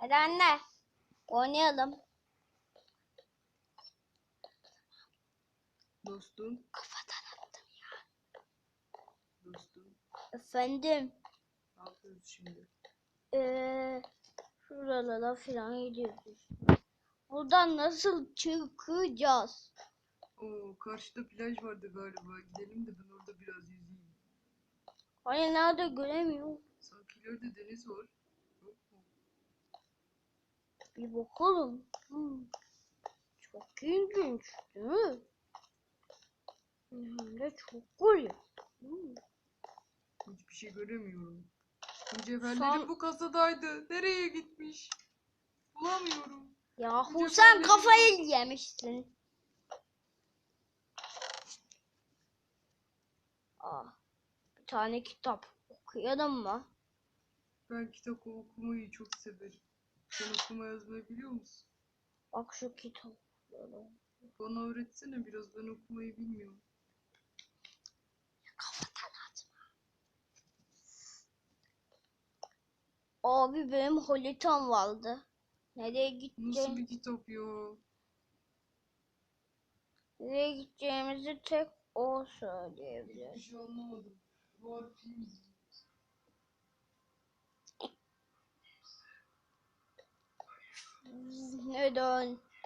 Hadi anne. Oynayalım. Dostum, Kafadan attım ya. dostum. Efendim. Ne yapıyoruz şimdi? Eee şuralara falan gidiyoruz. Buradan nasıl çıkacağız? Oo, karşıda plaj vardı galiba. Gidelim de ben orada biraz yüzeyim. Hani nerede göremiyorum. Sanki ileride deniz var. Bir bakalım. Hmm. Çok ilginç değil mi? Hem de çok güzel. Hmm. Hiçbir şey göremiyorum. Mücevherlerim Son- bu kasadaydı. Nereye gitmiş? Bulamıyorum. Yahu sen kafayı yemişsin. Aa, bir tane kitap okuyalım mı? Ben kitap okumayı çok severim. Sen okuma yazmayı biliyor musun? Bak şu kitap. Bana öğretsene biraz ben okumayı bilmiyorum. Kafadan atma. Abi benim holitam vardı. Nereye Nasıl gideceğim? bir kitap ya? Nereye gideceğimizi tek o söyleyebilir. Hiçbir şey anlamadım. Var film izliyorum. Nerdon.